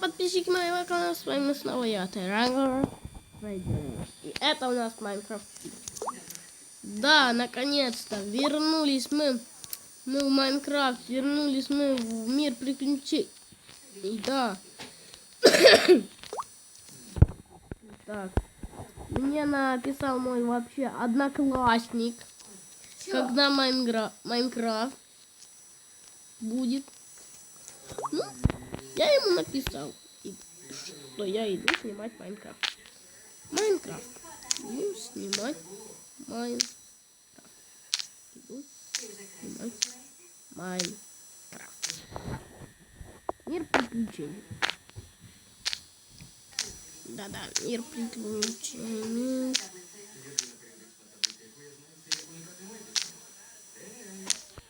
подписчики моего канала, с вами снова я, Терангер. И это у нас Майнкрафт. Да, наконец-то вернулись мы, мы в Майнкрафт, вернулись мы в мир приключений. Да. так, мне написал мой вообще одноклассник, когда Майнгра... Майнкрафт будет. Ну, я ему написал, что я иду снимать Майнкрафт. Майнкрафт. Иду снимать Майнкрафт. Иду снимать Майнкрафт. Мир приключений. Да-да, мир приключений.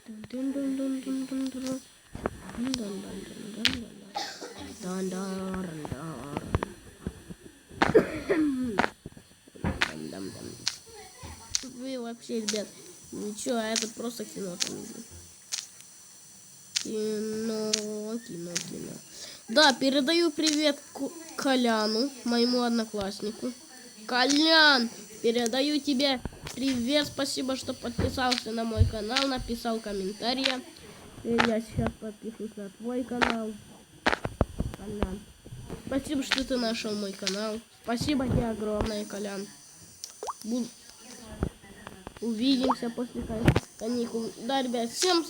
Дун-дун-дун-дун-дун-дун. Дун-дун-дун-дун-дун-дун. Дан-дан-дан-дан. Дам-дам-дам. Вы вообще, ребят, ничего, а это просто кино там. Кино, кино, кино. Да, передаю привет Коляну, моему однокласснику. Колян, передаю тебе привет, спасибо, что подписался на мой канал, написал комментарий. И я сейчас подпишусь на твой канал. Колян. Спасибо, что ты нашел мой канал. Спасибо тебе огромное, Колян. Бу- Увидимся после кан- каникул. Да, ребят, всем,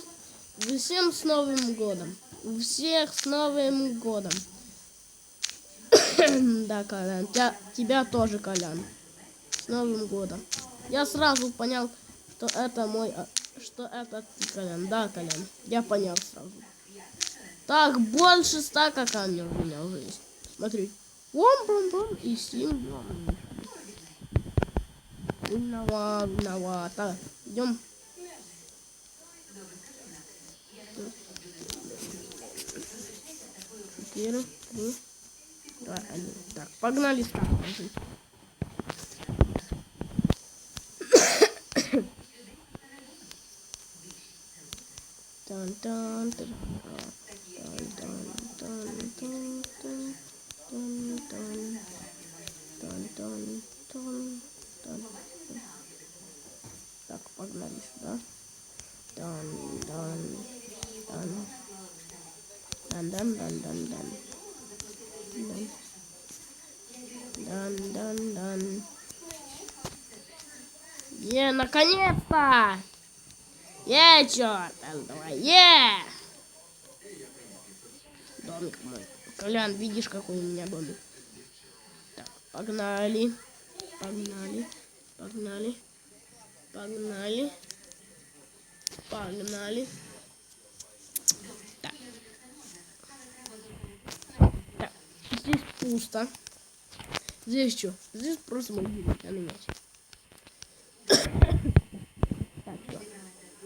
всем с Новым годом. Всех с Новым годом. да, Колян. Тебя, тебя тоже, Колян. С Новым годом. Я сразу понял, что это мой... а, Что это ты, Колян. Да, Колян. Я понял сразу. Так, больше стака камер у меня уже. Смотри. Бом и сим. Виноват, виноват. Так, идем. Четыре, три, два, один. Так, погнали стак. Тан тан тан Так, погнали сюда. Тан тан тан тан дан дан дан дан дан дан дан Е, наконец-то! Е, черт, давай, е! Домик мой. Колян, видишь, какой у меня домик? Так, погнали. Погнали. Погнали. Погнали. Погнали. Так. Так, здесь пусто. Здесь что? Здесь просто могильник, а не мяч. Так, все.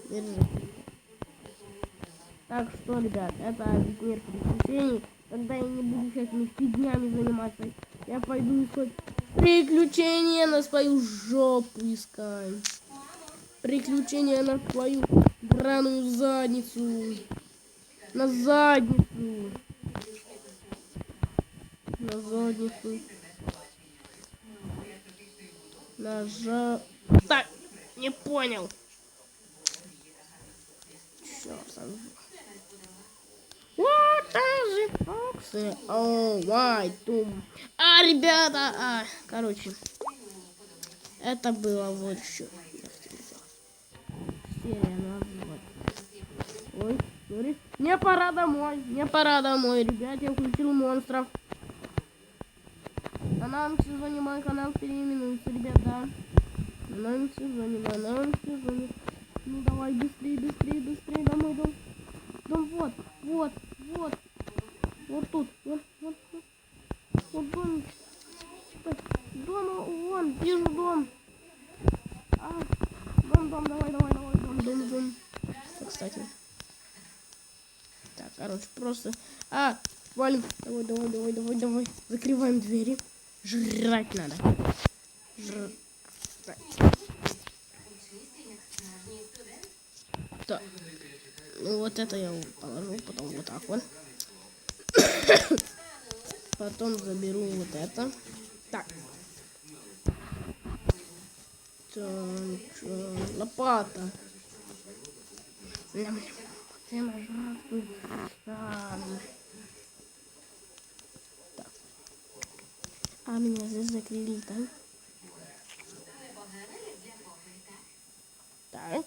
Держи. Так что, ребят, это мир приключений. Тогда я не буду всякими фигнями заниматься. Я пойду искать приключения на свою жопу искать. Приключения на свою драную задницу. На задницу. На задницу. На жа... Так, не понял. Черт, Oh, why, дум. А, ребята, а, короче, это было вот что. Ой, сори. Мне пора домой, мне пора домой, ребят, я включил монстров. На новом сезоне мой канал переименуется, ребят, да. На новом сезоне, на новом сезоне. Ну давай, быстрее, быстрее, быстрее, домой, дом. Дом вот, вот, вот. Вот тут, вот, вот, вот. Вот дом. Ой, Дома, вон, вижу дом. А, дом, дом, давай, давай, давай, дом, дом, дом. Так, кстати. Так, короче, просто... А, валим. Давай, давай, давай, давай, давай. Закрываем двери. Жрать надо. Жрать. Так. Ну вот это я положу, потом вот так вот. Потом заберу вот это. Так. Так, лопата. Лям-лям. Где нажать? А, Так. А меня здесь закрыли, да? Так.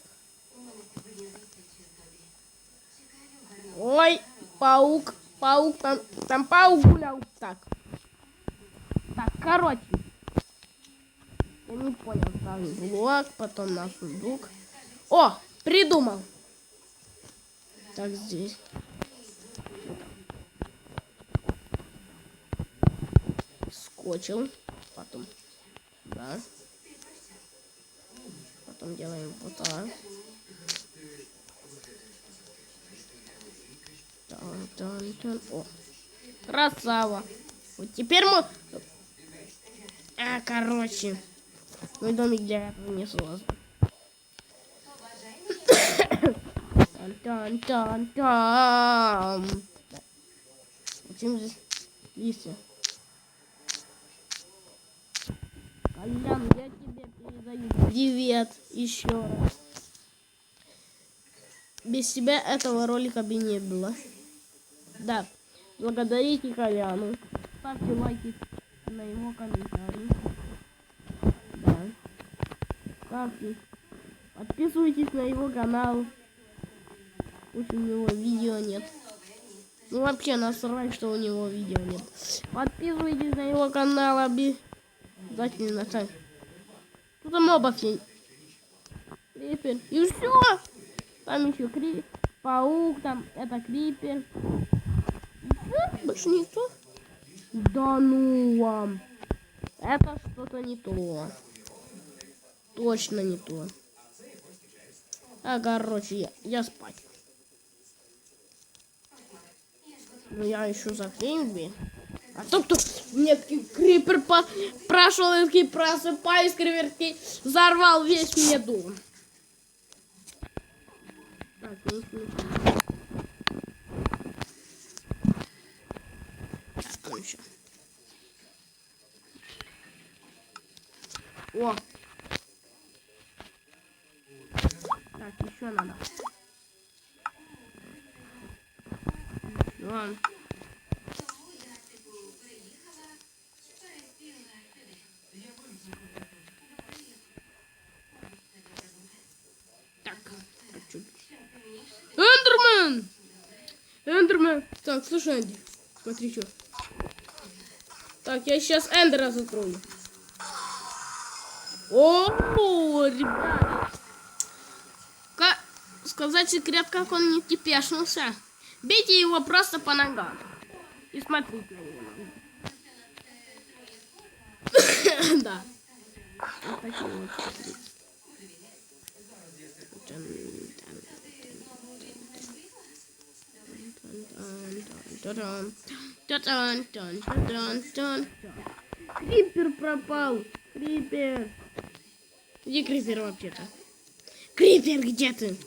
Ой, паук, паук, там, там паук гулял. Так. Так, короче. Я не понял, там блок, потом на сундук. О, придумал. Так, здесь. Скочил. Потом. Да. Потом делаем вот так. Тан, тан, тан. О. Красава. Вот теперь мы... А, короче. Мой домик для этого не создан. Тан, тан, тан, тан. Зачем здесь листья? Колян, я тебе передаю привет еще раз. Без тебя этого ролика бы не было. Да, благодарите Коляну. Ставьте лайки на его комментарии. Да. Ставьте. Подписывайтесь на его канал. У него видео нет. Ну вообще насрать, что у него видео нет. Подписывайтесь на его канал обязательно. Так. Тут там мобов есть. Крипер. И все. Там еще кри... паук, там это крипер. И всё, больше никто. Да ну вам. Это что-то не то. Точно не то. А, короче, я, я спать. Ну, я еще закрою дверь. А то кто мне крипер по... прошел, и просыпаюсь, крипер такий взорвал весь мне дом. Так. Так, там еще. О! Так, еще надо. Ладно. Так. Эндермен! Эндермен! Так, слушай, Энди, смотри, что. Так, я сейчас Эндера закрою. О, ребят! Как сказать секрет, как он не типешнулся? Бейте его просто по ногам. И смотрите на него. Да. Вот такие вот. Крипер пропал. Крипер. Где Крипер вообще-то? Крипер, где ты?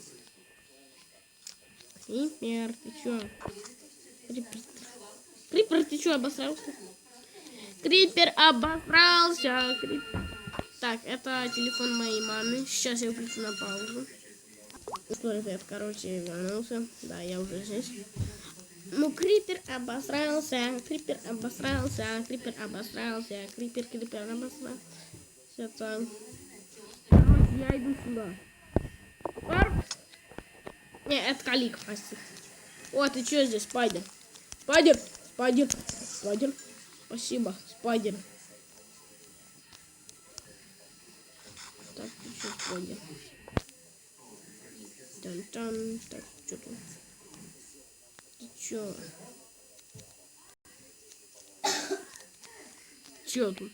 Крипер, ты чё? Крипер, Крипер, ты чё, обосрался? Крипер обосрался. Крипер. Так, это телефон моей мамы. Сейчас я включу на паузу. Что это, короче, вернулся. Да, я уже здесь. Ну, Крипер обосрался, Крипер обосрался, Крипер обосрался, Крипер, Крипер обосрался. Так. Короче, я иду сюда. Пар. Не, это Калик, прости. О, ты что здесь, Спайдер? Спайдер, Спайдер, Спайдер. Спасибо, Спайдер. Так, что, Спайдер? Тан-тан, так, что тут? Ты чё? Чё тут?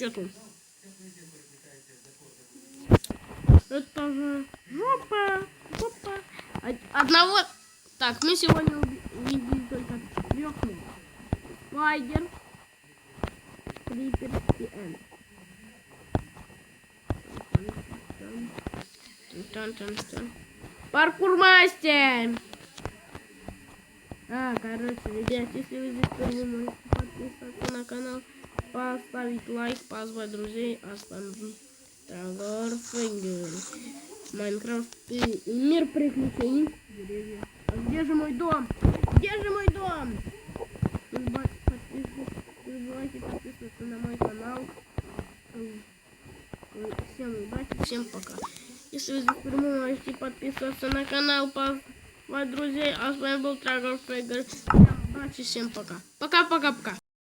Что? Тут? Это же жопа, жопа. Од- Одного... Так, мы сегодня увидели только трех. Спайдер, Крипер и. Тан-тан-тан. Паркур мастер! А, короче, ребят, если вы здесь впервые можете подписаться на канал, поставить лайк, позвать друзей, а с вами Трагор Фингер. Майнкрафт и мир приключений. А где же мой дом? Где же мой дом? Не не забывайте подписываться на мой канал. Всем удачи, всем пока. Если вы впервые можете подписываться на канал, позвать друзей, а с вами был Трагор Фингер. Всем удачи, всем пока. Пока-пока-пока.